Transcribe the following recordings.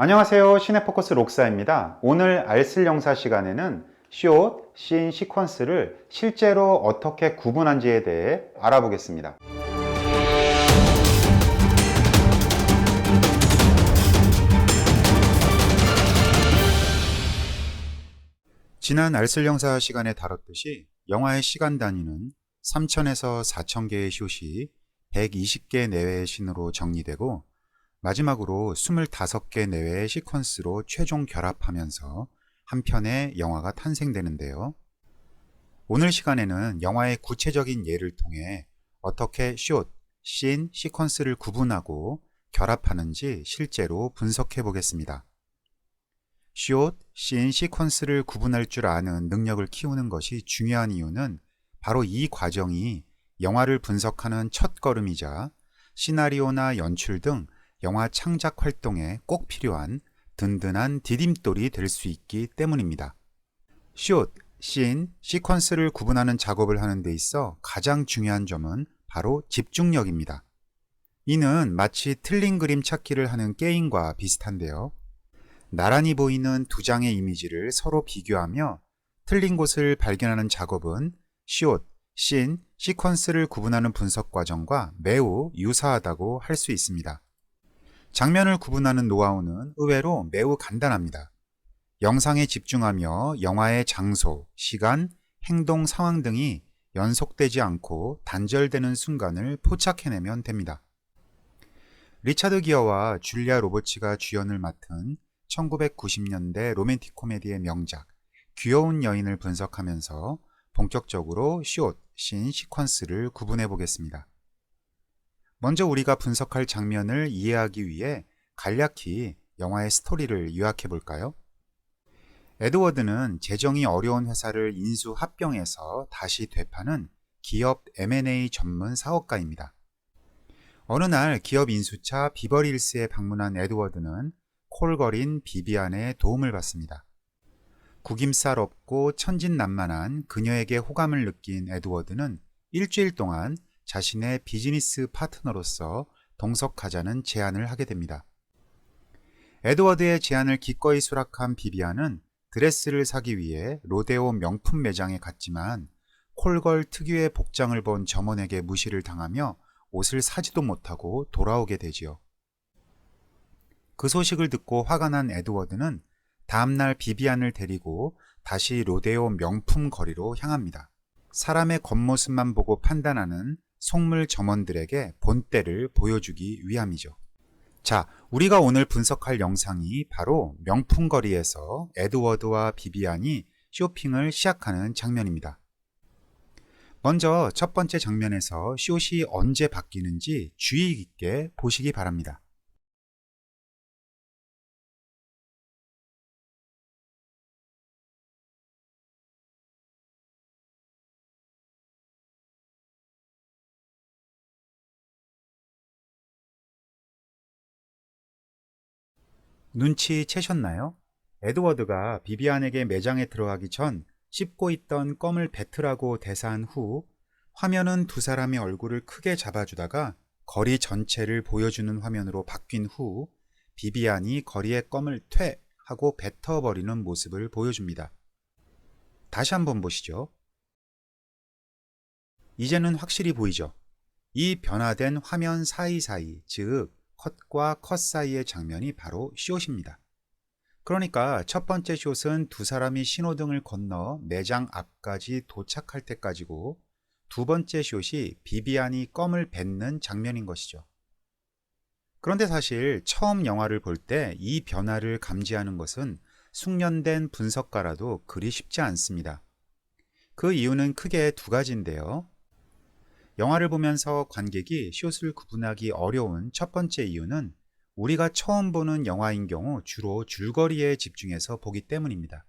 안녕하세요. 시네포커스 록사입니다. 오늘 알쓸 영사 시간에는 숏, 씬, 시퀀스를 실제로 어떻게 구분한지에 대해 알아보겠습니다. 지난 알쓸 영사 시간에 다뤘듯이 영화의 시간 단위는 3000에서 4000개의 숏이 120개 내외의 신으로 정리되고 마지막으로 25개 내외의 시퀀스로 최종 결합하면서 한 편의 영화가 탄생되는데요. 오늘 시간에는 영화의 구체적인 예를 통해 어떻게 숏, 씬, 시퀀스를 구분하고 결합하는지 실제로 분석해 보겠습니다. 숏, 씬, 시퀀스를 구분할 줄 아는 능력을 키우는 것이 중요한 이유는 바로 이 과정이 영화를 분석하는 첫 걸음이자 시나리오나 연출 등 영화 창작 활동에 꼭 필요한 든든한 디딤돌이 될 수 있기 때문입니다. 숏, 씬, 시퀀스를 구분하는 작업을 하는 데 있어 가장 중요한 점은 바로 집중력입니다. 이는 마치 틀린 그림 찾기를 하는 게임과 비슷한데요. 나란히 보이는 두 장의 이미지를 서로 비교하며 틀린 곳을 발견하는 작업은 숏, 씬, 시퀀스를 구분하는 분석 과정과 매우 유사하다고 할 수 있습니다. 장면을 구분하는 노하우는 의외로 매우 간단합니다. 영상에 집중하며 영화의 장소, 시간, 행동 상황 등이 연속되지 않고 단절되는 순간을 포착해내면 됩니다. 리차드 기어와 줄리아 로버츠가 주연을 맡은 1990년대 로맨틱 코미디의 명작 귀여운 여인을 분석하면서 본격적으로 숏, 신, 시퀀스를 구분해 보겠습니다. 먼저 우리가 분석할 장면을 이해하기 위해 간략히 영화의 스토리를 요약해 볼까요? 에드워드는 재정이 어려운 회사를 인수 합병해서 다시 되파는 기업 M&A 전문 사업가입니다. 어느 날 기업 인수차 비버릴스에 방문한 에드워드는 콜걸인 비비안의 도움을 받습니다. 구김살 없고 천진난만한 그녀에게 호감을 느낀 에드워드는 일주일 동안 자신의 비즈니스 파트너로서 동석하자는 제안을 하게 됩니다. 에드워드의 제안을 기꺼이 수락한 비비안은 드레스를 사기 위해 로데오 명품 매장에 갔지만 콜걸 특유의 복장을 본 점원에게 무시를 당하며 옷을 사지도 못하고 돌아오게 되지요. 그 소식을 듣고 화가 난 에드워드는 다음날 비비안을 데리고 다시 로데오 명품 거리로 향합니다. 사람의 겉모습만 보고 판단하는 속물 점원들에게 본때를 보여주기 위함이죠. 자, 우리가 오늘 분석할 영상이 바로 명품 거리에서 에드워드와 비비안이 쇼핑을 시작하는 장면입니다. 먼저 첫 번째 장면에서 숏이 언제 바뀌는지 주의 깊게 보시기 바랍니다. 눈치 채셨나요? 에드워드가 비비안에게 매장에 들어가기 전 씹고 있던 껌을 뱉으라고 대사한 후 화면은 두 사람의 얼굴을 크게 잡아주다가 거리 전체를 보여주는 화면으로 바뀐 후 비비안이 거리에 껌을 퇴 하고 뱉어버리는 모습을 보여줍니다. 다시 한번 보시죠. 이제는 확실히 보이죠? 이 변화된 화면 사이사이, 즉 컷과 컷 사이의 장면이 바로 숏입니다. 그러니까 첫 번째 숏은 두 사람이 신호등을 건너 매장 앞까지 도착할 때까지고 두 번째 숏이 비비안이 껌을 뱉는 장면인 것이죠. 그런데 사실 처음 영화를 볼 때 이 변화를 감지하는 것은 숙련된 분석가라도 그리 쉽지 않습니다. 그 이유는 크게 두 가지인데요. 영화를 보면서 관객이 숏을 구분하기 어려운 첫 번째 이유는 우리가 처음 보는 영화인 경우 주로 줄거리에 집중해서 보기 때문입니다.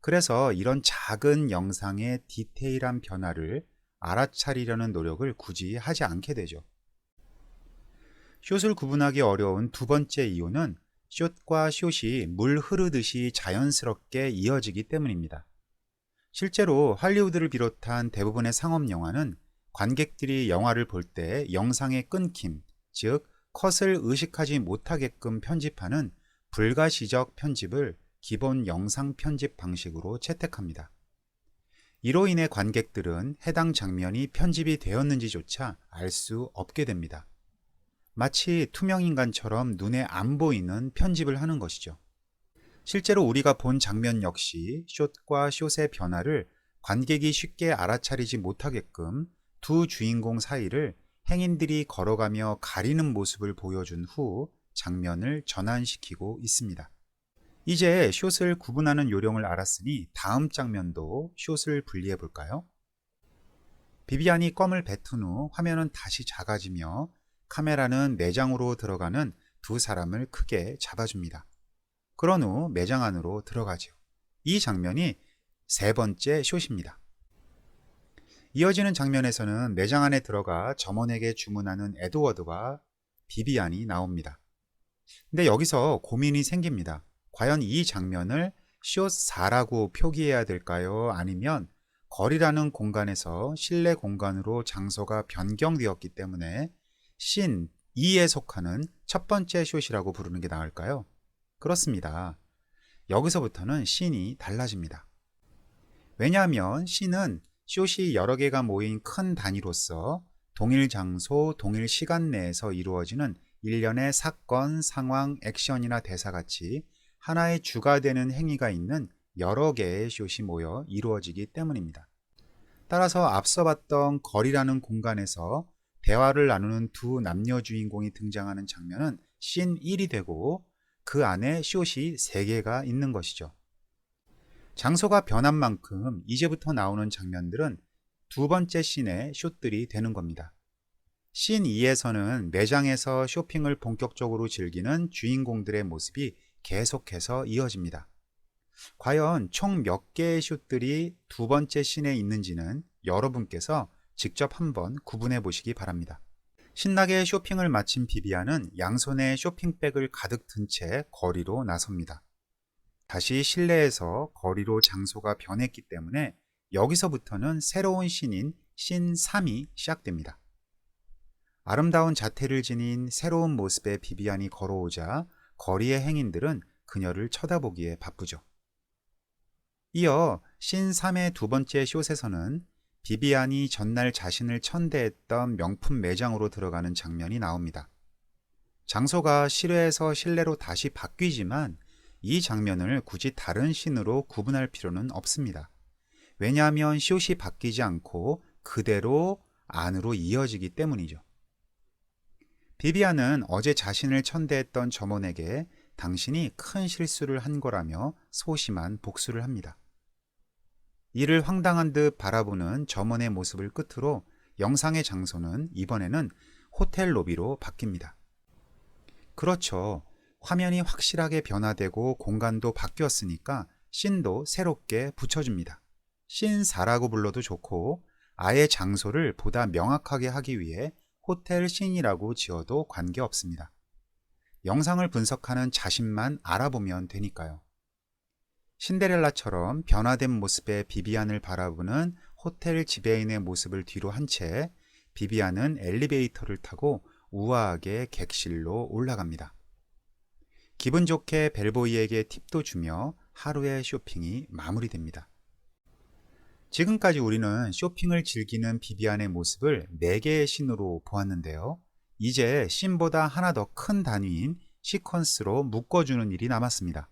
그래서 이런 작은 영상의 디테일한 변화를 알아차리려는 노력을 굳이 하지 않게 되죠. 숏을 구분하기 어려운 두 번째 이유는 숏과 숏이 물 흐르듯이 자연스럽게 이어지기 때문입니다. 실제로 할리우드를 비롯한 대부분의 상업 영화는 관객들이 영화를 볼 때 영상의 끊김, 즉 컷을 의식하지 못하게끔 편집하는 불가시적 편집을 기본 영상 편집 방식으로 채택합니다. 이로 인해 관객들은 해당 장면이 편집이 되었는지조차 알 수 없게 됩니다. 마치 투명인간처럼 눈에 안 보이는 편집을 하는 것이죠. 실제로 우리가 본 장면 역시 숏과 숏의 변화를 관객이 쉽게 알아차리지 못하게끔 두 주인공 사이를 행인들이 걸어가며 가리는 모습을 보여준 후 장면을 전환시키고 있습니다. 이제 숏을 구분하는 요령을 알았으니 다음 장면도 숏을 분리해 볼까요? 비비안이 껌을 뱉은 후 화면은 다시 작아지며 카메라는 매장으로 들어가는 두 사람을 크게 잡아줍니다. 그런 후 매장 안으로 들어가죠. 이 장면이 세 번째 숏입니다. 이어지는 장면에서는 매장 안에 들어가 점원에게 주문하는 에드워드와 비비안이 나옵니다. 근데 여기서 고민이 생깁니다. 과연 이 장면을 숏 4라고 표기해야 될까요? 아니면 거리라는 공간에서 실내 공간으로 장소가 변경되었기 때문에 신 2에 속하는 첫 번째 숏이라고 부르는 게 나을까요? 그렇습니다. 여기서부터는 씬이 달라집니다. 왜냐하면 씬은 숏이 여러 개가 모인 큰 단위로서 동일 장소, 동일 시간 내에서 이루어지는 일련의 사건, 상황, 액션이나 대사같이 하나의 주가 되는 행위가 있는 여러 개의 숏이 모여 이루어지기 때문입니다. 따라서 앞서 봤던 거리라는 공간에서 대화를 나누는 두 남녀 주인공이 등장하는 장면은 씬 1이 되고 그 안에 숏이 3개가 있는 것이죠. 장소가 변한 만큼 이제부터 나오는 장면들은 두 번째 씬의 숏들이 되는 겁니다. 씬 2에서는 매장에서 쇼핑을 본격적으로 즐기는 주인공들의 모습이 계속해서 이어집니다. 과연 총 몇 개의 숏들이 두 번째 씬에 있는지는 여러분께서 직접 한번 구분해 보시기 바랍니다. 신나게 쇼핑을 마친 비비안은 양손에 쇼핑백을 가득 든 채 거리로 나섭니다. 다시 실내에서 거리로 장소가 변했기 때문에 여기서부터는 새로운 신인 신 3이 시작됩니다. 아름다운 자태를 지닌 새로운 모습의 비비안이 걸어오자 거리의 행인들은 그녀를 쳐다보기에 바쁘죠. 이어 신 3의 두 번째 숏에서는 비비안이 전날 자신을 천대했던 명품 매장으로 들어가는 장면이 나옵니다. 장소가 실외에서 실내로 다시 바뀌지만 이 장면을 굳이 다른 신으로 구분할 필요는 없습니다. 왜냐하면 숏이 바뀌지 않고 그대로 안으로 이어지기 때문이죠. 비비안은 어제 자신을 천대했던 점원에게 당신이 큰 실수를 한 거라며 소심한 복수를 합니다. 이를 황당한 듯 바라보는 점원의 모습을 끝으로 영상의 장소는 이번에는 호텔 로비로 바뀝니다. 그렇죠. 화면이 확실하게 변화되고 공간도 바뀌었으니까 씬도 새롭게 붙여줍니다. 씬 4라고 불러도 좋고 아예 장소를 보다 명확하게 하기 위해 호텔 씬이라고 지어도 관계없습니다. 영상을 분석하는 자신만 알아보면 되니까요. 신데렐라처럼 변화된 모습의 비비안을 바라보는 호텔 지배인의 모습을 뒤로 한 채 비비안은 엘리베이터를 타고 우아하게 객실로 올라갑니다. 기분 좋게 벨보이에게 팁도 주며 하루의 쇼핑이 마무리됩니다. 지금까지 우리는 쇼핑을 즐기는 비비안의 모습을 4개의 신으로 보았는데요. 이제 신보다 하나 더 큰 단위인 시퀀스로 묶어주는 일이 남았습니다.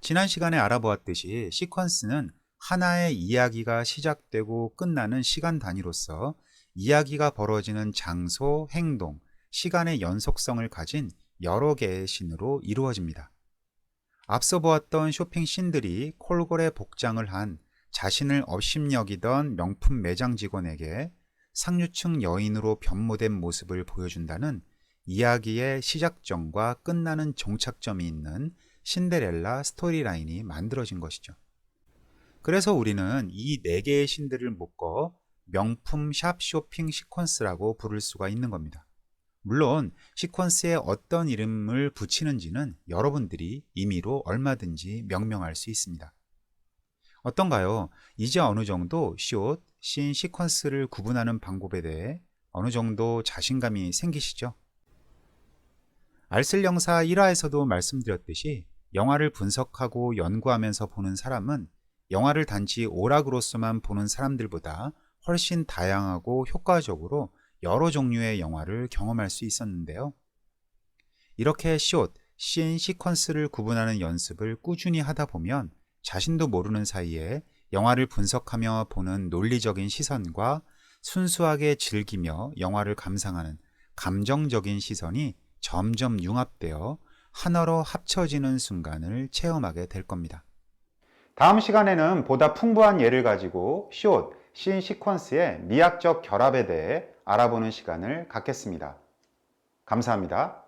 지난 시간에 알아보았듯이 시퀀스는 하나의 이야기가 시작되고 끝나는 시간 단위로서 이야기가 벌어지는 장소, 행동, 시간의 연속성을 가진 여러 개의 신으로 이루어집니다. 앞서 보았던 쇼핑 신들이 콜골의 복장을 한 자신을 업심여기던 명품 매장 직원에게 상류층 여인으로 변모된 모습을 보여준다는 이야기의 시작점과 끝나는 종착점이 있는 신데렐라 스토리라인이 만들어진 것이죠. 그래서 우리는 이 네 개의 신들을 묶어 명품 샵 쇼핑 시퀀스라고 부를 수가 있는 겁니다. 물론 시퀀스에 어떤 이름을 붙이는지는 여러분들이 임의로 얼마든지 명명할 수 있습니다. 어떤가요? 이제 어느 정도 숏, 신, 시퀀스를 구분하는 방법에 대해 어느 정도 자신감이 생기시죠? 알쓸 영사 1화에서도 말씀드렸듯이 영화를 분석하고 연구하면서 보는 사람은 영화를 단지 오락으로서만 보는 사람들보다 훨씬 다양하고 효과적으로 여러 종류의 영화를 경험할 수 있었는데요. 이렇게 숏, 씬, 시퀀스를 구분하는 연습을 꾸준히 하다 보면 자신도 모르는 사이에 영화를 분석하며 보는 논리적인 시선과 순수하게 즐기며 영화를 감상하는 감정적인 시선이 점점 융합되어 하나로 합쳐지는 순간을 체험하게 될 겁니다. 다음 시간에는 보다 풍부한 예를 가지고 숏, 씬 시퀀스의 미학적 결합에 대해 알아보는 시간을 갖겠습니다. 감사합니다.